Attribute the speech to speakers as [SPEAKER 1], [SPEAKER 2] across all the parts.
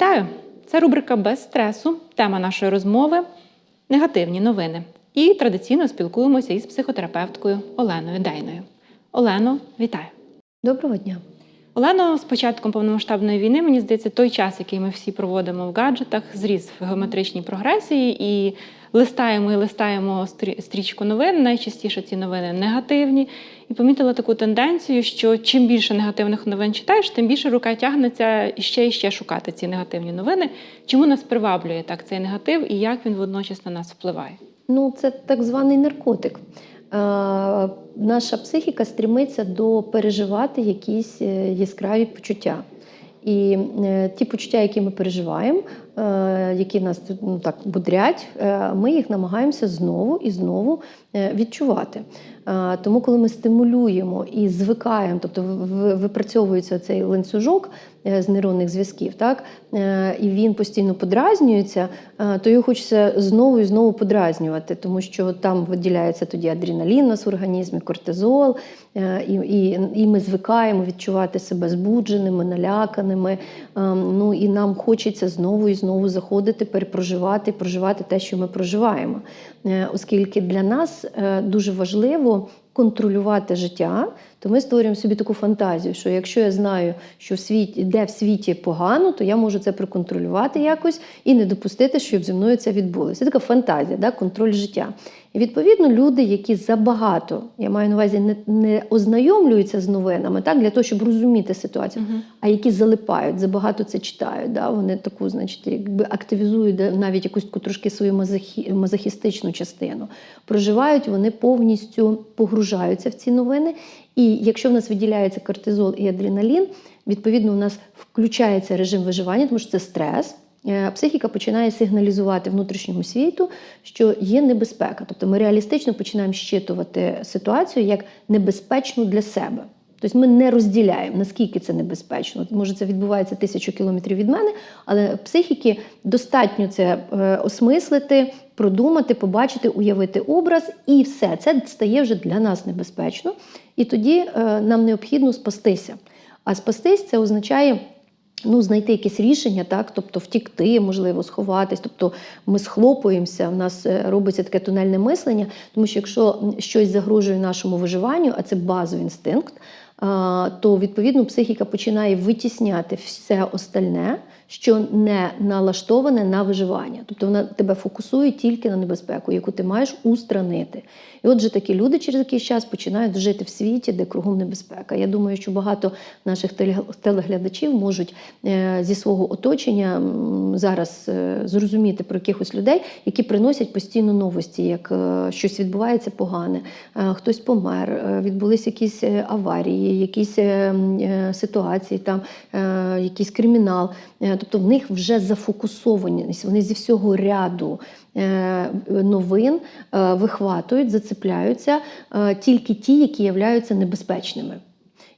[SPEAKER 1] Вітаю! Це рубрика без стресу. Тема нашої розмови негативні новини. І традиційно спілкуємося із психотерапевткою Оленою Дейною. Олено, вітаю!
[SPEAKER 2] Доброго дня.
[SPEAKER 1] Олено, з початком повномасштабної війни, мені здається, той час, який ми всі проводимо в гаджетах, зріс в геометричній прогресії і листаємо і листаємо стрі- стрічку новин. Найчастіше ці новини негативні. І помітила таку тенденцію, що чим більше негативних новин читаєш, тим більше рука тягнеться іще і ще шукати ці негативні новини. Чому нас приваблює так цей негатив і як він водночас на нас впливає?
[SPEAKER 2] Ну, це так званий наркотик. Е, наша психіка стремиться до переживати якісь е, яскраві почуття. І е, ті почуття, які ми переживаємо, які нас ну, так будрять, е, ми їх намагаємося знову і знову е, відчувати. Е, Тому, коли ми стимулюємо і звикаємо, тобто випрацьовується цей ланцюжок е, з нейронних зв'язків, так е, і він постійно подразнюється, е, то його хочеться знову і знову подразнювати, тому що там виділяється тоді адреналін у нас в організмі, кортизол, е, і, і, і ми звикаємо відчувати себе збудженими, наляканими. е, Ну і нам хочеться знову і знову заходити, перепроживати, проживати те, що ми проживаємо. Е, Оскільки для нас е, дуже важливо контролювати життя, то ми створюємо собі таку фантазію, що якщо я знаю, що в світі, де в світі погано, то я можу це проконтролювати якось і не допустити, щоб зі мною це відбулося. Це така фантазія, да? контроль життя. І відповідно люди, які забагато, я маю на увазі, не, не ознайомлюються з новинами, так, для того, щоб розуміти ситуацію, а які залипають, забагато це читають. Да? Вони таку, значить, якби активізують навіть якусь таку трошки свою мазохі, мазохістичну частину. Проживають, вони повністю погружаються в ці новини. І якщо в нас виділяється кортизол і адреналін, відповідно, у нас включається режим виживання, тому що це стрес. Е, Психіка починає сигналізувати внутрішньому світу, що є небезпека. Тобто ми реалістично починаємо щитувати ситуацію як небезпечну для себе. Тобто ми не розділяємо, наскільки це небезпечно. Може, це відбувається тисячу кілометрів від мене, але психіки достатньо це е, осмислити, продумати, побачити, уявити образ, і все це стає вже для нас небезпечно. І тоді е, нам необхідно спастися. А спастись це означає. Ну, знайти якесь рішення, так, тобто втікти, можливо, сховатись. Тобто ми схлопуємося, в нас е, робиться таке тунельне мислення, тому що якщо щось загрожує нашому виживанню, а це базовий інстинкт, то відповідно психіка починає витісняти все остальне, що не налаштоване на виживання. Тобто вона тебе фокусує тільки на небезпеку, яку ти маєш устранити. І отже, такі люди через якийсь час починають жити в світі, де кругом небезпека. Я думаю, що багато наших теле- телеглядачів можуть е, зі свого оточення зараз е, зрозуміти про якихось людей, які приносять постійно новості, як е, щось відбувається погане, хтось помер, відбулись якісь аварії, якісь ситуації, там якийсь кримінал. Тобто в них вже зафокусованість, вони зі всього ряду е, новин е, вихватують, зацепляються е, тільки ті, які являються небезпечними.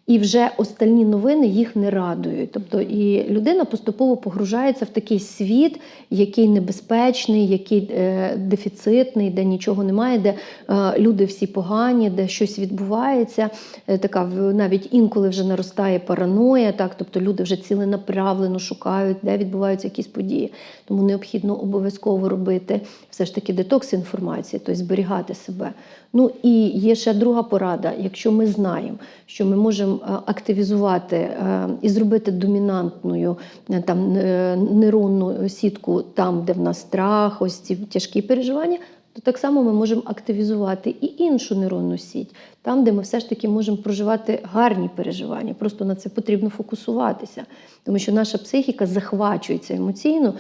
[SPEAKER 2] І вже остальні новини їх не радують. Тобто і людина поступово погружається в такий світ, який небезпечний, який е, дефіцитний, де нічого немає, де е, люди всі погані, де щось відбувається. Е, така навіть інколи вже наростає параноя, так тобто люди вже ціленаправлено шукають, де відбуваються якісь події. Тому необхідно обов'язково робити все ж таки детокс інформації, тобто зберігати себе. Ну і є ще друга порада. Якщо ми знаємо, що ми можемо е, активізувати е, і зробити домінантною е, там нейронну сітку там, де в нас страх, ось ці тяжкі переживання. То так само ми можемо активізувати і іншу нейронну сіть, там, де ми все ж таки можемо проживати гарні переживання. Просто на це потрібно фокусуватися, тому що наша психіка захвачується емоційно,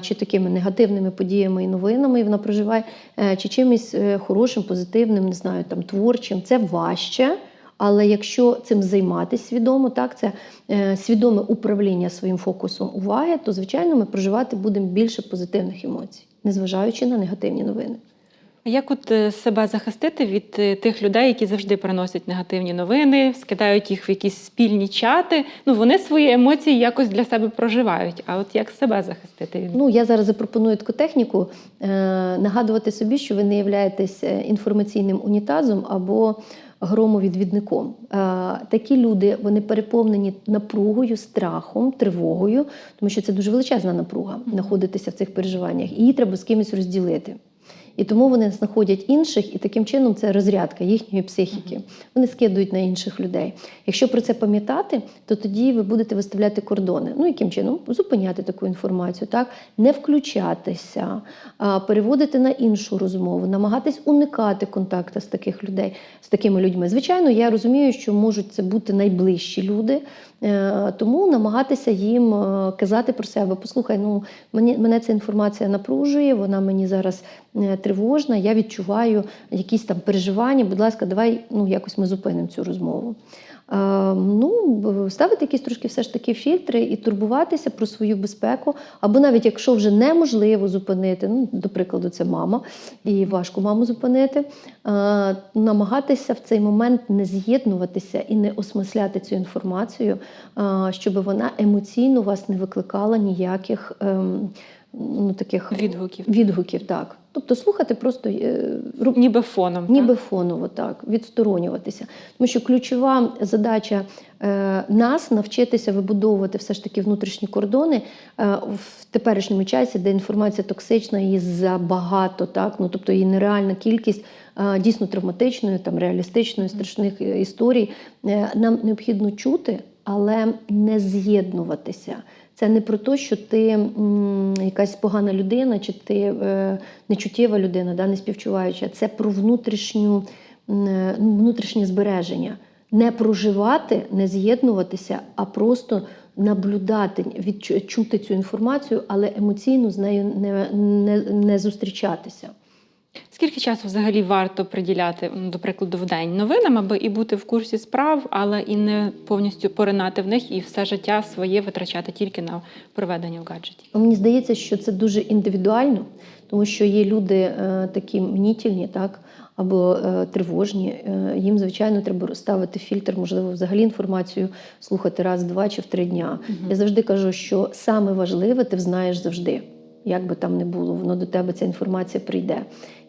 [SPEAKER 2] чи такими негативними подіями і новинами, і вона проживає, чи чимось хорошим, позитивним, не знаю, там творчим. Це важче. Але якщо цим займатися свідомо, так це е, свідоме управління своїм фокусом уваги, то звичайно ми проживати будемо більше позитивних емоцій, незважаючи на негативні новини.
[SPEAKER 1] Як от е, себе захистити від е, тих людей, які завжди приносять негативні новини, скидають їх в якісь спільні чати? Ну вони свої емоції якось для себе проживають. А от як себе захистити?
[SPEAKER 2] Ну я зараз запропоную таку техніку е, нагадувати собі, що ви не являєтесь інформаційним унітазом або громовідвідником. Е, Такі люди вони переповнені напругою, страхом, тривогою, тому що це дуже величезна напруга знаходитися в цих переживаннях, і її треба з кимось розділити. І тому вони знаходять інших, і таким чином це розрядка їхньої психіки. Вони скидують на інших людей. Якщо про це пам'ятати, то тоді ви будете виставляти кордони. Ну яким чином зупиняти таку інформацію, так не включатися, переводити на іншу розмову, намагатись уникати контакту з таких людей, з такими людьми. Звичайно, я розумію, що можуть це бути найближчі люди, е, тому намагатися їм е, казати про себе. Послухай, ну мені мене ця інформація напружує, вона мені зараз е, тривожна. Я відчуваю якісь там переживання. Будь ласка, давай ну якось ми зупинимо цю розмову. Е, Ну, ставити якісь трошки все ж таки фільтри і турбуватися про свою безпеку, або навіть якщо вже неможливо зупинити, ну, до прикладу, це мама, і важко маму зупинити, е, намагатися в цей момент не з'єднуватися і не осмисляти цю інформацію, е, щоб вона емоційно вас не викликала ніяких ем, ну, таких
[SPEAKER 1] Відгуків.
[SPEAKER 2] відгуків. Так. Тобто слухати просто е,
[SPEAKER 1] Ніби фоном.
[SPEAKER 2] Ніби
[SPEAKER 1] так?
[SPEAKER 2] фоново так, відсторонюватися. Тому що ключова задача е, нас навчитися вибудовувати все ж таки внутрішні кордони е, в теперішньому часі, де інформація токсична, її забагато, так, ну, тобто її нереальна кількість дійсно травматичної, там, реалістичної, страшних історій. Нам необхідно чути, але не з'єднуватися. Це не про те, що ти якась погана людина, чи ти е, нечуттєва людина, да, не співчуваюча. Це про внутрішню, е, ну, внутрішнє збереження. Не проживати, не з'єднуватися, а просто наблюдати, відчу- чути цю інформацію, але емоційно з нею не, не, не зустрічатися.
[SPEAKER 1] Скільки часу взагалі варто приділяти, ну, до прикладу, в день новинам, аби і бути в курсі справ, але і не повністю поринати в них і все життя своє витрачати тільки на проведення в гаджеті?
[SPEAKER 2] Мені здається, що це дуже індивідуально, тому що є люди е, такі мнітільні, так або е, тривожні. Е, їм, звичайно, треба розставити фільтр, можливо, взагалі інформацію слухати раз, два чи в три дня. Я завжди кажу, що саме важливе ти знаєш завжди. Як би там не було, воно до тебе ця інформація прийде.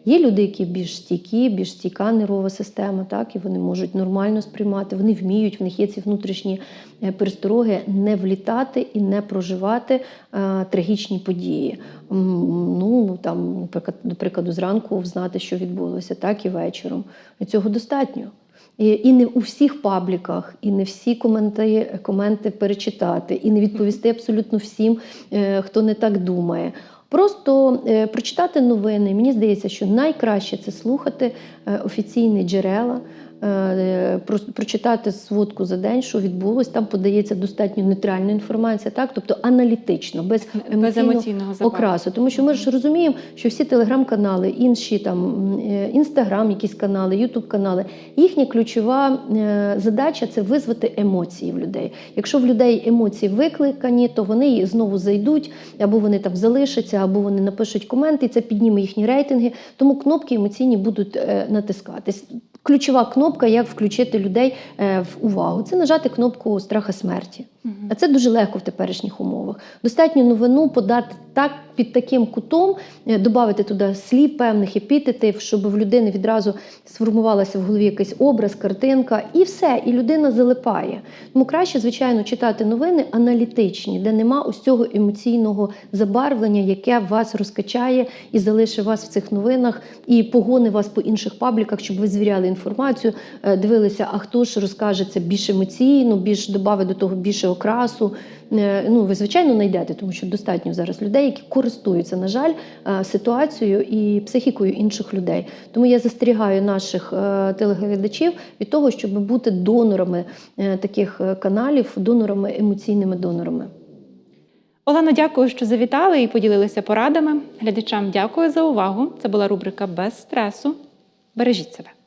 [SPEAKER 2] Є люди, які більш стійкі, більш стійка нервова система, так і вони можуть нормально сприймати, вони вміють, в них є ці внутрішні е, перестороги не влітати і не проживати е, трагічні події. Ну там, наприклад, до прикладу, зранку знати, що відбулося, так і вечором. І цього достатньо. І, і не у всіх пабліках, і не всі коменти, коменти перечитати, і не відповісти абсолютно всім, е, хто не так думає. Просто е, прочитати новини. Мені здається, що найкраще це слухати е, офіційні джерела, е, прочитати сводку за день, що відбулось. Там подається достатньо нейтральна інформація, так тобто аналітично, без
[SPEAKER 1] Без
[SPEAKER 2] емоційного
[SPEAKER 1] емоційного
[SPEAKER 2] окрасу. Тому що ми ж розуміємо, що всі телеграм-канали, інші там інстаграм, якісь канали, ютуб канали, їхня ключова е, задача це визвати емоції в людей. Якщо в людей емоції викликані, то вони знову зайдуть, або вони там залишаться, або вони напишуть коменти, і це підніме їхні рейтинги. Тому кнопки емоційні будуть е, натискатись. Ключова кнопка, як включити людей е, в увагу, це нажати кнопку страха смерті. А це дуже легко в теперішніх умовах. Достатньо новину подати так під таким кутом, е, додати туди слів певних епітетів, щоб в людини відразу сформувалася в голові якийсь образ, картинка, і все, і людина залипає. Тому краще, звичайно, читати новини аналітичні, де нема ось цього емоційного забарвлення, яке вас розкачає і залишить вас в цих новинах, і погони вас по інших пабліках, щоб ви звіряли інформацію, е, дивилися, а хто ж розкаже це більш емоційно, більш додавить до того більше окрасу. Е, Ну, ви звичайно знайдете, тому що достатньо зараз людей, які користуються, на жаль, е, ситуацією і психікою інших людей. Тому я застерігаю наших е, телеглядачів від того, щоб бути донорами таких каналів, донорами, емоційними донорами.
[SPEAKER 1] Олено, дякую, що завітали і поділилися порадами. Глядачам дякую за увагу. Це була рубрика без стресу. Бережіть себе.